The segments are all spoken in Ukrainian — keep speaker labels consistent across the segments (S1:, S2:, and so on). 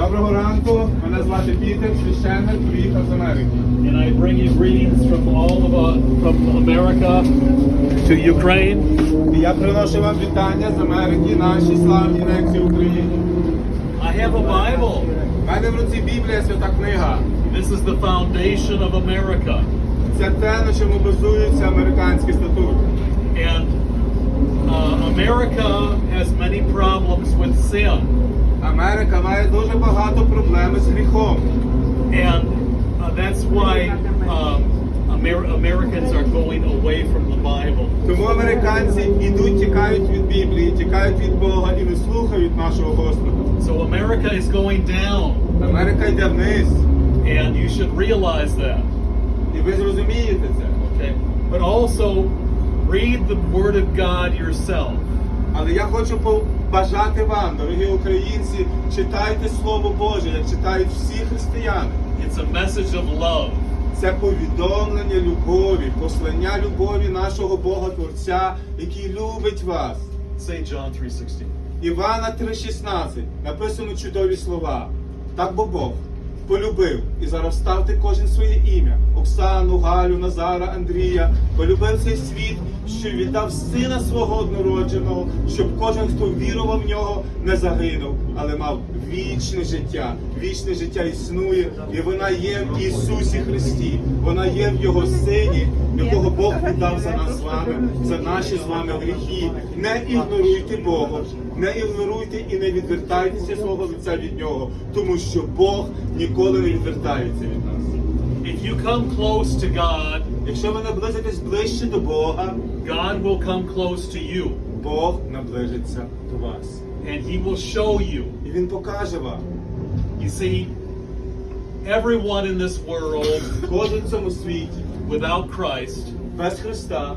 S1: Доброго ранку. Мене звати Пітер, священник, приїхав з Америки.
S2: And I bring you greetings from all of uh, from America to Ukraine.
S1: І я приношу вам вітання з Америки, нашій славній ненці Україні.
S2: I have a Bible.
S1: У мене в руці Біблія, свята книга.
S2: This is the foundation of America.
S1: Це те, на чому базується американський статут.
S2: And uh, America has many problems with sin.
S1: Америка має дуже багато проблем з гріхом.
S2: And uh, that's why um, Amer- Americans are going away from the Bible.
S1: Тому американці ідуть, тікають від Біблії, тікають від Бога і не слухають нашого Господа.
S2: So America is going down.
S1: Америка йде вниз.
S2: And you should realize that.
S1: І ви зрозумієте це.
S2: Okay? But also read the Word of God yourself.
S1: Але я хочу побажати вам, дорогі українці, читайте Слово Боже, як читають всі християни.
S2: It's a message of love.
S1: Це повідомлення любові, послання любові нашого Бога Творця, який любить вас.
S2: St. John 3:16.
S1: Івана 3,16 написано чудові слова. Так бо Бог полюбив і зараз ставте кожен своє ім'я: Оксану, Галю, Назара, Андрія. Полюбив цей світ, що віддав сина свого однородженого, щоб кожен, хто вірував в нього, не загинув, але мав вічне життя. Вічне життя існує, і вона є в Ісусі Христі. Вона є в Його Сині, якого Бог віддав за нас з вами, за наші з вами гріхи. Не ігноруйте Бога, не ігноруйте і не відвертайтеся свого лиця від нього, тому що Бог ніколи не відвертається від нас.
S2: If you come close to God,
S1: Якщо ви наблизитесь ближче до Бога,
S2: God will come close to you
S1: Бог наближиться до вас.
S2: and He will show you.
S1: І Він покаже вам.
S2: You see, everyone in this world
S1: Кожен в цьому світі
S2: without Christ
S1: без Христа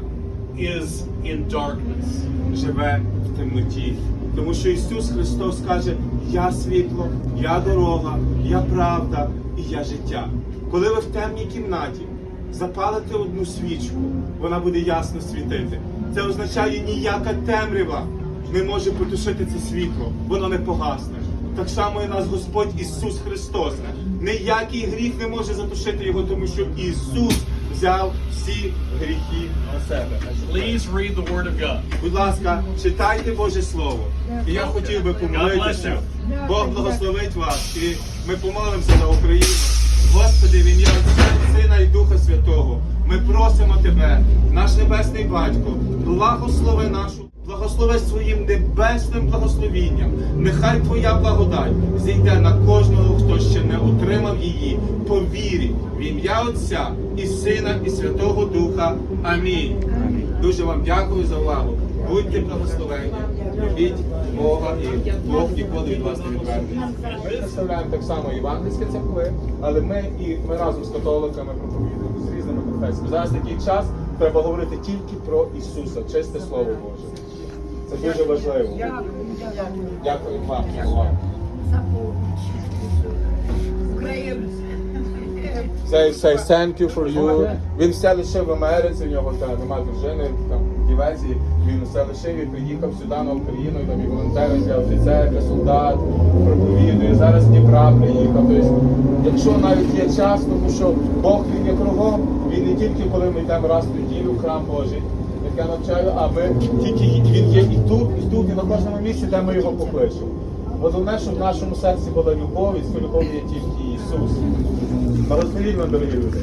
S2: is in darkness.
S1: живе в темноті. Тому що Ісус Христос каже: Я світло, я дорога, я правда і я життя. Коли ви в темній кімнаті запалите одну свічку, вона буде ясно світити. Це означає ніяка темрява не може потушити це світло, воно не погасне. Так само і нас Господь Ісус Христос. Ніякий гріх не може затушити його, тому що Ісус взяв всі гріхи на себе.
S2: Please read the Word of God.
S1: Будь ласка, читайте Боже Слово. І я хотів би помолитися. Бог благословить вас. І ми помолимося за Україну. Господи, в ім'я Отця, Сина і Духа Святого. Ми просимо Тебе, наш Небесний Батько, благослови нашу. Благослови своїм небесним благословінням. Нехай Твоя благодать зійде на кожного, хто ще не отримав її по вірі в ім'я Отця і Сина, і Святого Духа. Амінь. Дуже вам дякую за увагу. Будьте благословені. Любіть Бога і Бог ніколи від вас не відвернеться. Ми представляємо так само євангельські церкви, але ми і ми разом з католиками проповідуємо з різними конфесіями. Зараз такий час треба говорити тільки про Ісуса, чисте Слово Боже. Це дуже важливо. Дякую вам. за увагу. Say, say thank you for you. Він все лишив в Америці, в нього та немає дружини там в Дівезі. Він все лишив і приїхав сюди на Україну, і там і волонтером для офіцер, для солдат, проповідує. Зараз Дніпра приїхав. Тобто, якщо навіть є час, тому що Бог він є кругом, він не тільки коли ми йдемо раз в неділю в храм Божий, як я навчаю, а ми тільки він є і тут, і тут, і на кожному місці, де ми його покличемо. Головне, щоб в нашому серці була любов, і з любов є тільки Ісус. Вам, дорогі люди.